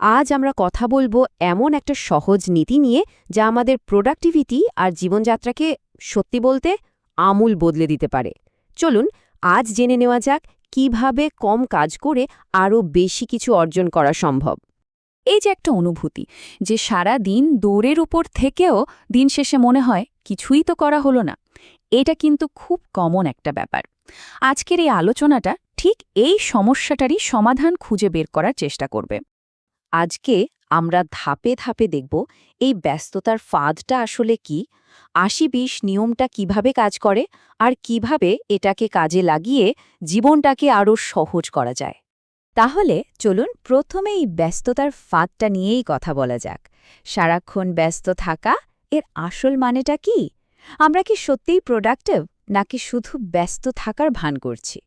আজ আমরা কথা বলব এমন একটা সহজ নীতি নিয়ে যা আমাদের প্রোডাক্টিভিটি আর জীবনযাত্রাকে সত্যি বলতে আমূল বদলে দিতে পারে। চলুন, আজ জেনে নেওয়া যাক কীভাবে কম কাজ করে আরও বেশি কিছু অর্জন করা সম্ভব। এই যে একটা অনুভূতি যে সারা দিন দৌড়ের উপর থেকেও দিন শেষে মনে হয় কিছুই তো করা হলো না, এটা কিন্তু খুব কমন একটা ব্যাপার। আজকের এই আলোচনাটা ঠিক এই সমস্যাটারই সমাধান খুঁজে বের করার চেষ্টা করবে। আজকে আমরা ধাপে ধাপে দেখব এই ব্যস্ততার ফাঁদটা আসলে কি আশি বিশ নিয়মটা কীভাবে কাজ করে আর কীভাবে এটাকে কাজে লাগিয়ে জীবনটাকে আরও সহজ করা যায়। তাহলে চলুন প্রথমে এই ব্যস্ততার ফাঁদটা নিয়েই কথা বলা যাক। সারাক্ষণ ব্যস্ত থাকা এর আসল মানেটা কি? আমরা কি সত্যিই প্রোডাক্টিভ নাকি শুধু ব্যস্ত থাকার ভান করছি?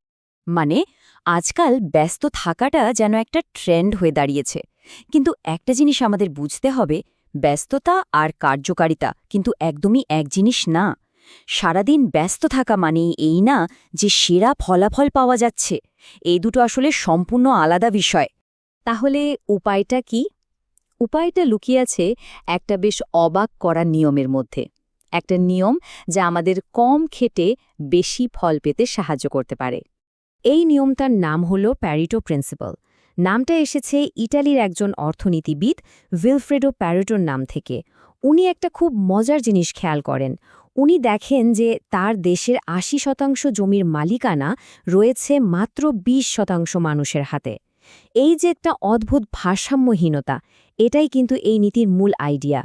মানে আজকাল ব্যস্ত থাকাটা যেন একটা ট্রেন্ড হয়ে দাঁড়িয়েছে। কিন্তু একটা জিনিস আমাদের বুঝতে হবে, ব্যস্ততা আর কার্যকারিতা কিন্তু একদমই এক জিনিস না। সারাদিন ব্যস্ত থাকা মানেই এই না যে সেরা ফলাফল পাওয়া যাচ্ছে। এই দুটো আসলে সম্পূর্ণ আলাদা বিষয়। তাহলে উপায়টা কি? উপায়টা লুকিয়ে আছে একটা বেশ অবাক করা নিয়মের মধ্যে। একটা নিয়ম যা আমাদের কম খেটে বেশি ফল পেতে সাহায্য করতে পারে। এই নিয়মটার নাম হল প্যারিটো প্রিন্সিপাল নামটা এসেছে ইটালির একজন অর্থনীতিবিদ উইলফ্রেডো প্যারিটোর নাম থেকে। উনি একটা খুব মজার জিনিস খেয়াল করেন। উনি দেখেন যে তার দেশের আশি শতাংশ জমির মালিকানা রয়েছে মাত্র ২০ শতাংশ মানুষের হাতে। এই যে একটা অদ্ভুত ভারসাম্যহীনতা, এটাই কিন্তু এই নীতির মূল আইডিয়া।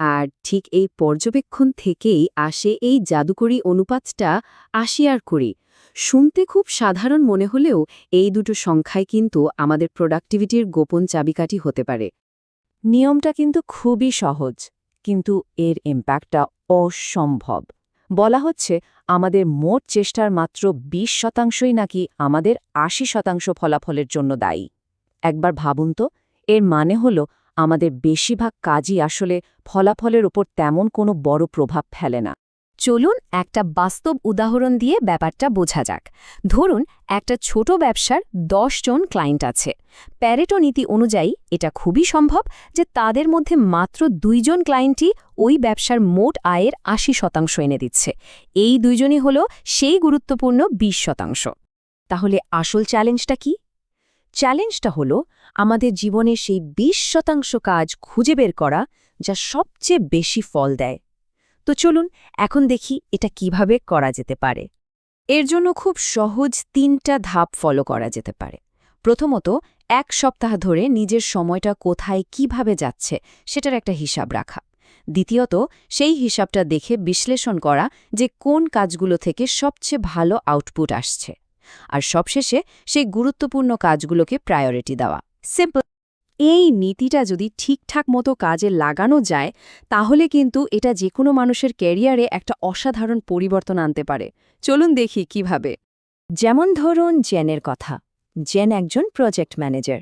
আর ঠিক এই পর্যবেক্ষণ থেকেই আসে এই জাদুকরী অনুপাতটা আশি আর কুড়ি শুনতে খুব সাধারণ মনে হলেও এই দুটো সংখ্যায় কিন্তু আমাদের প্রোডাক্টিভিটির গোপন চাবিকাঠি হতে পারে। নিয়মটা কিন্তু খুবই সহজ, কিন্তু এর ইম্প্যাক্টটা অসম্ভব। বলা হচ্ছে আমাদের মোট চেষ্টার মাত্র ২০ শতাংশই নাকি আমাদের আশি শতাংশ ফলাফলের জন্য দায়ী। একবার ভাবুন তো, এর মানে হল আমাদের বেশিরভাগ কাজই আসলে ফলাফলের ওপর তেমন কোনো বড় প্রভাব ফেলে না। চলুন একটা বাস্তব উদাহরণ দিয়ে ব্যাপারটা বোঝা যাক। ধরুন, একটা ছোট ব্যবসার জন ক্লায়েন্ট আছে। প্যারেটো নীতি অনুযায়ী এটা খুবই সম্ভব যে তাদের মধ্যে মাত্র দুইজন ক্লায়েন্টই ওই ব্যবসার মোট আয়ের আশি শতাংশ এনে দিচ্ছে। এই দুইজনই হল সেই গুরুত্বপূর্ণ ২০ শতাংশ। তাহলে আসল চ্যালেঞ্জটা কি? চ্যালেঞ্জটা হল আমাদের জীবনে সেই ২০ শতাংশ কাজ খুঁজে বের করা, যা সবচেয়ে বেশি ফল দেয়। তো চলুন এখন দেখি এটা কীভাবে করা যেতে পারে। এর জন্য খুব সহজ তিনটা ধাপ ফলো করা যেতে পারে। প্রথমত, এক সপ্তাহ ধরে নিজের সময়টা কোথায় কীভাবে যাচ্ছে সেটার একটা হিসাব রাখা। দ্বিতীয়ত, সেই হিসাবটা দেখে বিশ্লেষণ করা যে কোন কাজগুলো থেকে সবচেয়ে ভালো আউটপুট আসছে। আর সবশেষে সেই গুরুত্বপূর্ণ কাজগুলোকে প্রায়োরিটি দেওয়া। সিম্পল এই নীতিটা যদি ঠিকঠাক মতো কাজে লাগানো যায়, তাহলে কিন্তু এটা যে কোনো মানুষের ক্যারিয়ারে একটা অসাধারণ পরিবর্তন আনতে পারে। চলুন দেখি কীভাবে। যেমন ধরুন জেনের কথা। জেন একজন প্রজেক্ট ম্যানেজার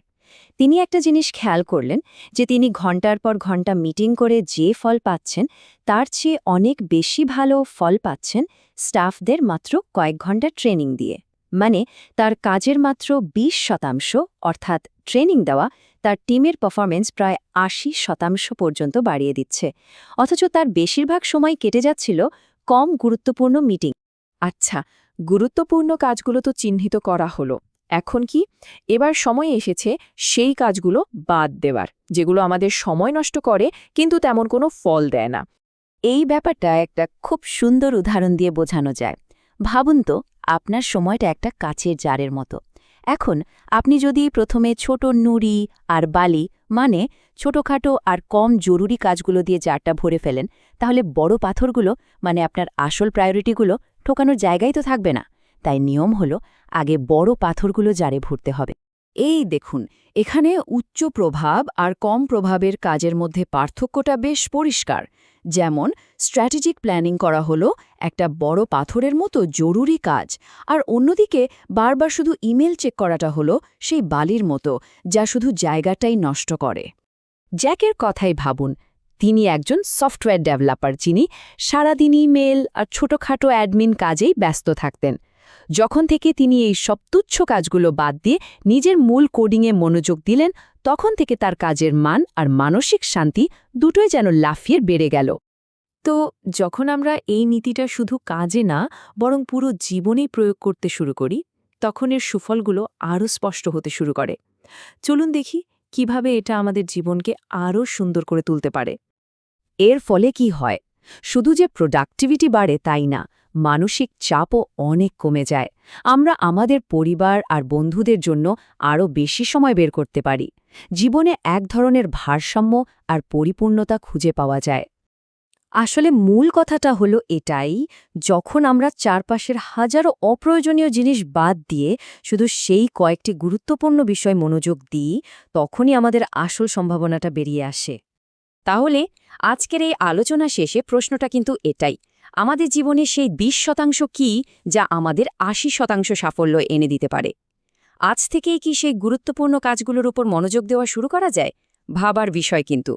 তিনি একটা জিনিস খেয়াল করলেন যে তিনি ঘণ্টার পর ঘণ্টা মিটিং করে যে ফল পাচ্ছেন, তার চেয়ে অনেক বেশি ভালো ফল পাচ্ছেন স্টাফদের মাত্র কয়েক ঘণ্টা ট্রেনিং দিয়ে। মানে তার কাজের মাত্র ২০ শতাংশ, অর্থাৎ ট্রেনিং দেওয়া, তার টিমের পারফরমেন্স প্রায় আশি শতাংশ পর্যন্ত বাড়িয়ে দিচ্ছে। অথচ তার বেশিরভাগ সময় কেটে যাচ্ছিল কম গুরুত্বপূর্ণ মিটিং। আচ্ছা গুরুত্বপূর্ণ কাজগুলো তো চিহ্নিত করা হলো। এখন কি? এবার সময় এসেছে সেই কাজগুলো বাদ দেওয়ার, যেগুলো আমাদের সময় নষ্ট করে, কিন্তু তেমন কোনো ফল দেয় না। এই ব্যাপারটা একটা খুব সুন্দর উদাহরণ দিয়ে বোঝানো যায়। ভাবুন তো আপনার সময়টা একটা কাচের জারের মতো। এখন আপনি যদি প্রথমে ছোট নুড়ি আর বালি মানে ছোটখাটো আর কম জরুরি কাজগুলো দিয়ে জারটা ভরে ফেলেন, তাহলে বড় পাথরগুলো মানে আপনার আসল প্রায়োরিটিগুলো ঠোকানোর জায়গায় তো থাকবে না। তাই নিয়ম হলো, আগে বড় পাথরগুলো জারে ভরতে হবে। এই দেখুন, এখানে উচ্চ প্রভাব আর কম প্রভাবের কাজের মধ্যে পার্থক্যটা বেশ পরিষ্কার। যেমন, স্ট্র্যাটেজিক প্ল্যানিং করা হলো একটা বড় পাথরের মতো জরুরি কাজ, আর অন্যদিকে বারবার শুধু ইমেল চেক করাটা হলো সেই বালির মতো, যা শুধু জায়গাটাই নষ্ট করে। জ্যাকের কথাই ভাবুন, তিনি একজন সফটওয়্যার ডেভেলপার, যিনি সারাদিন ইমেল আর ছোটখাটো অ্যাডমিন কাজেই ব্যস্ত থাকতেন। যখন থেকে তিনি এই সব তুচ্ছ কাজগুলো বাদ দিয়ে নিজের মূল কোডিংয়ে মনোযোগ দিলেন, তখন থেকে তার কাজের মান আর মানসিক শান্তি দুটোই যেন লাফিয়ে বেড়ে গেল। তো যখন আমরা এই নীতিটা শুধু কাজে না, বরং পুরো জীবনেই প্রয়োগ করতে শুরু করি, তখন এর সুফলগুলো আরও স্পষ্ট হতে শুরু করে। চলুন দেখি কীভাবে এটা আমাদের জীবনকে আরও সুন্দর করে তুলতে পারে। এর ফলে কি হয়? শুধু যে প্রোডাক্টিভিটি বাড়ে তাই না মানসিক চাপও অনেক কমে যায়। আমরা আমাদের পরিবার আর বন্ধুদের জন্য আরও বেশি সময় বের করতে পারি। জীবনে এক ধরনের ভারসাম্য আর পরিপূর্ণতা খুঁজে পাওয়া যায়। আসলে মূল কথাটা হলো এটাই, যখন আমরা চারপাশের হাজারো অপ্রয়োজনীয় জিনিস বাদ দিয়ে শুধু সেই কয়েকটি গুরুত্বপূর্ণ বিষয় মনোযোগ দিই, তখনই আমাদের আসল সম্ভাবনাটা বেরিয়ে আসে। তাহলে, আজকের এই আলোচনা শেষে প্রশ্নটা কিন্তু এটাই। আমাদের জীবনে সেই ২০ শতাংশ কি যা আমাদের আশি শতাংশ সাফল্য এনে দিতে পারে? আজ থেকেই কি সেই গুরুত্বপূর্ণ কাজগুলোর উপর মনোযোগ দেওয়া শুরু করা যায়? ভাবার বিষয় কিন্তু।